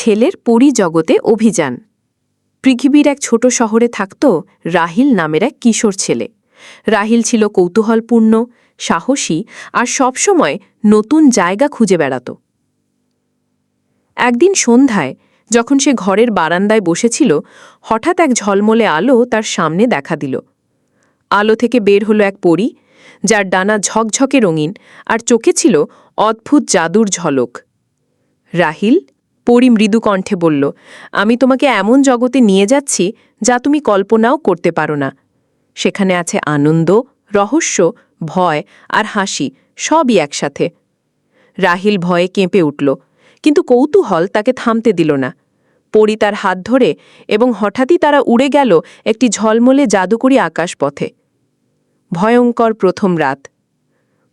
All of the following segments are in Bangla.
ছেলের পরিজগতে অভিযান। পৃথিবীর এক ছোট শহরে থাকত রাহিল নামের এক কিশোর ছেলে। রাহিল ছিল কৌতূহলপূর্ণ, সাহসী আর সবসময় নতুন জায়গা খুঁজে বেড়াত। একদিন সন্ধ্যায় যখন সে ঘরের বারান্দায় বসেছিল, হঠাৎ এক ঝলমলে আলো তার সামনে দেখা দিল। আলো থেকে বের হলো এক পরী, যার ডানা ঝকঝকে রঙিন আর চোখে ছিল অদ্ভুত জাদুর ঝলক। রাহিল পরি মৃদু কণ্ঠে বলল, আমি তোমাকে এমন জগতে নিয়ে যাচ্ছি যা তুমি কল্পনাও করতে পারো না। সেখানে আছে আনন্দ, রহস্য, ভয় আর হাসি, সবই একসাথে। রাহিল ভয়ে কেঁপে উঠল, কিন্তু কৌতূহল তাকে থামতে দিল না। পরি তার হাত ধরে এবং হঠাৎই তারা উড়ে গেল একটি ঝলমলে জাদুকরী আকাশপথে। ভয়ঙ্কর প্রথম রাত।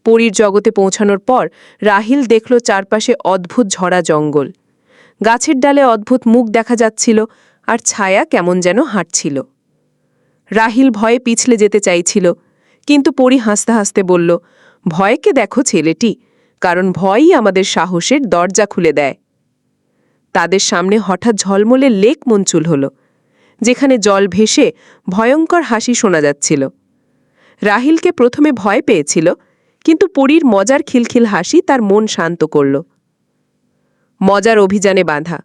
পরীর জগতে পৌঁছানোর পর রাহিল দেখল চারপাশে অদ্ভুত ঝরা জঙ্গল। গাছের ডালে অদ্ভুত মুখ দেখা যাচ্ছিল আর ছায়া কেমন যেন হাঁটছিল। রাহিল ভয়ে পিছলে যেতে চাইছিল, কিন্তু পরি হাসতে হাসতে বলল, ভয়কে দেখো ছেলেটি, কারণ ভয়ই আমাদের সাহসের দরজা খুলে দেয়। তাদের সামনে হঠাৎ ঝলমলে লেক মঞ্চুল হল, যেখানে জল ভেসে ভয়ঙ্কর হাসি শোনা যাচ্ছিল। রাহিলকে প্রথমে ভয় পেয়েছিল, কিন্তু পরীর মজার খিলখিল হাসি তার মন শান্ত করল। মজার অভিযানে বাঁধা।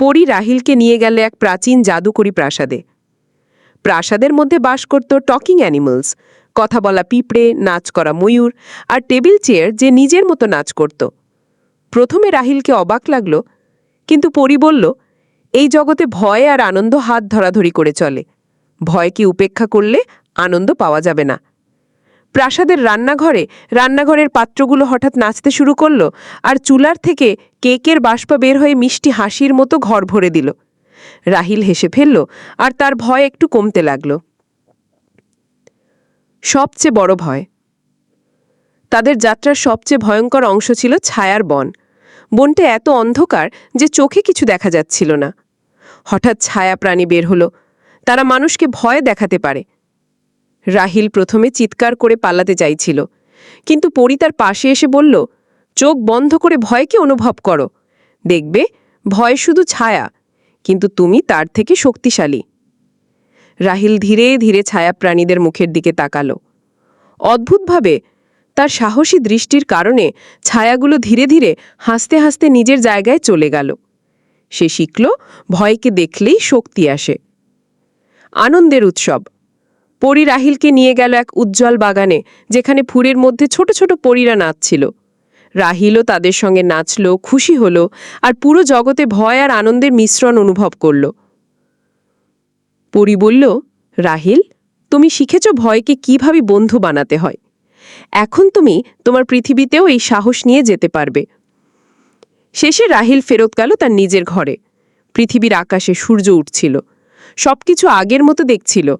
পরি রাহিলকে নিয়ে গেল এক প্রাচীন জাদুকরী প্রাসাদে। প্রাসাদের মধ্যে বাস করত টকিং অ্যানিমালস, কথা বলা পিঁপড়ে, নাচ করা ময়ূর আর টেবিল চেয়ার যে নিজের মতো নাচ করত। প্রথমে রাহিলকে অবাক লাগল, কিন্তু পরি বলল, এই জগতে ভয় আর আনন্দ হাত ধরাধরি করে চলে। ভয়কে উপেক্ষা করলে আনন্দ পাওয়া যাবে না। প্রাসাদের রান্নাঘরে রান্নাঘরের পাত্রগুলো হঠাৎ নাচতে শুরু করল আর চুলার থেকে কেকের বাষ্পা বের হয়ে মিষ্টি হাসির মতো ঘর ভরে দিল। রাহিল হেসে ফেলল আর তার ভয় একটু কমতে লাগল। সবচেয়ে বড় ভয়। তাদের যাত্রার সবচেয়ে ভয়ঙ্কর অংশ ছিল ছায়ার বন। বনটা এত অন্ধকার যে চোখে কিছু দেখা যাচ্ছিল না। হঠাৎ ছায়া প্রাণী বের হলো। তারা মানুষকে ভয় দেখাতে পারে। রাহিল প্রথমে চিৎকার করে পালাতে চাইছিল। কিন্তু পরি তার পাশে এসে বলল, চোখ বন্ধ করে ভয়কে অনুভব করো। দেখবে, ভয় শুধু ছায়া, কিন্তু তুমি তার থেকে শক্তিশালী রাহিল ধীরে ধীরে ছায়া প্রাণীদের মুখের দিকে তাকালো। অদ্ভুতভাবে, তার সাহসী দৃষ্টির কারণে ছায়াগুলো ধীরে ধীরে হাসতে হাসতে নিজের জায়গায় চলে গেল। সে শিখল, ভয়কে দেখলেই শক্তি আসে। আনন্দের উৎসব। পরি রাহিলকে নিয়ে গেল এক উজ্জ্বল বাগানে, যেখানে ফুলের মধ্যে ছোট ছোট পরীরা নাচছিল। রাহিলও তাদের সঙ্গে নাচল, খুশি হল, আর পুরো জগতে ভয় আর আনন্দের মিশ্রণ অনুভব করল। পরি বলল, রাহিল, তুমি শিখেছ ভয়কে কীভাবে বন্ধু বানাতে হয়। এখন তুমি তোমার পৃথিবীতেও এই সাহস নিয়ে যেতে পারবে। শেষে রাহিল ফেরত গেল তার নিজের ঘরে। পৃথিবীর আকাশে সূর্য উঠছিল। সবকিছু আগের মতো দেখছিল।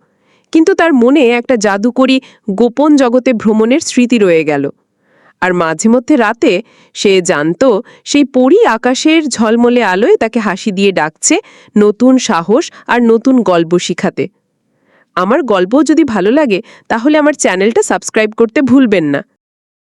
কিন্তু তার মনে একটা জাদুকরী গোপন জগতে ভ্রমণের স্মৃতি রয়ে গেল। আর মাঝে মধ্যে রাতে সে জানত সেই পরী আকাশের ঝলমলে আলোয় তাকে হাসি দিয়ে ডাকছে নতুন সাহস আর নতুন গল্প শিখাতে। আমার গল্প যদি ভালো লাগে, তাহলে আমার চ্যানেলটা সাবস্ক্রাইব করতে ভুলবেন না।